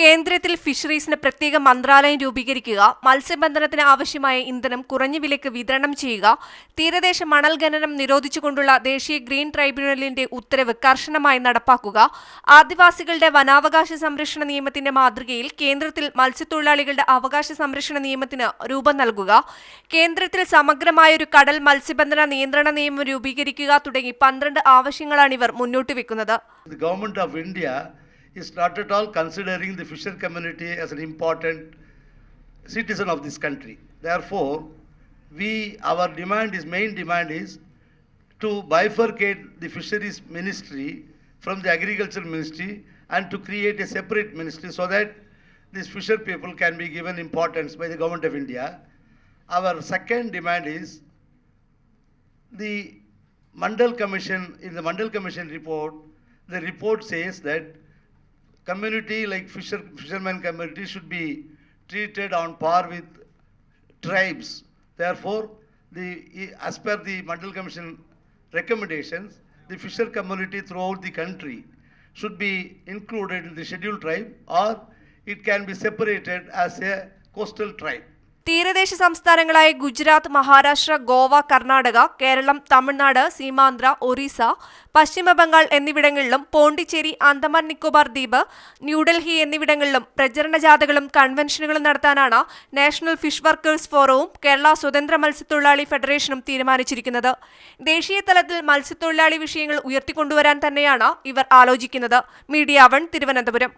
കേന്ദ്രത്തിൽ ഫിഷറീസിന് പ്രത്യേക മന്ത്രാലയം രൂപീകരിക്കുക മത്സ്യബന്ധനത്തിന് ആവശ്യമായ ഇന്ധനം കുറഞ്ഞ വിലയ്ക്ക് വിതരണം ചെയ്യുക തീരദേശ മണൽ ഖനനം നിരോധിച്ചുകൊണ്ടുള്ള ദേശീയ ഗ്രീൻ ട്രൈബ്യൂണലിന്റെ ഉത്തരവ് കർശനമായി നടപ്പാക്കുക ആദിവാസികളുടെ വനാവകാശ സംരക്ഷണ നിയമത്തിന്റെ മാതൃകയിൽ കേന്ദ്രത്തിൽ മത്സ്യത്തൊഴിലാളികളുടെ അവകാശ സംരക്ഷണ നിയമത്തിന് രൂപം നൽകുക കേന്ദ്രത്തിൽ സമഗ്രമായ ഒരു കടൽ മത്സ്യബന്ധന നിയന്ത്രണ നിയമം രൂപീകരിക്കുക തുടങ്ങി പന്ത്രണ്ട് ആവശ്യങ്ങളാണ് ഇവർ മുന്നോട്ട് വെക്കുന്നത്. Government of India is not at all considering the fisher community as an important citizen of this country. Therefore, we our demand is main demand is to bifurcate the fisheries ministry from the agriculture ministry and to create a separate ministry so that these fisher people can be given importance by the government of India. Our second demand is the Mandal Commission, in the Mandal Commission report, the report says that community like fisher, fishermen community should be treated on par with tribes. Therefore, the, as per the Mandal Commission recommendations, the fisher community throughout the country should be included in the scheduled tribe or it can be separated as a coastal tribe. തീരദേശ സംസ്ഥാനങ്ങളായ ഗുജറാത്ത് മഹാരാഷ്ട്ര ഗോവ കർണാടക കേരളം തമിഴ്നാട് സീമാന്ധ്ര ഒറീസ പശ്ചിമബംഗാൾ എന്നിവിടങ്ങളിലും പോണ്ടിച്ചേരി അന്തമാൻ നിക്കോബാർ ദ്വീപ് ന്യൂഡൽഹി എന്നിവിടങ്ങളിലും പ്രചരണ ജാഥകളും കൺവെൻഷനുകളും നടത്താനാണ് national fish workers ഫോറവും കേരള സ്വതന്ത്ര മത്സ്യത്തൊഴിലാളി ഫെഡറേഷനും തീരുമാനിച്ചിരിക്കുന്നത്. ദേശീയ തലത്തിൽ മത്സ്യത്തൊഴിലാളി വിഷയങ്ങൾ ഉയർത്തിക്കൊണ്ടുവരാൻ തന്നെയാണ് ഇവർ ആലോചിക്കുന്നത്. Media One Thiruvananthapuram.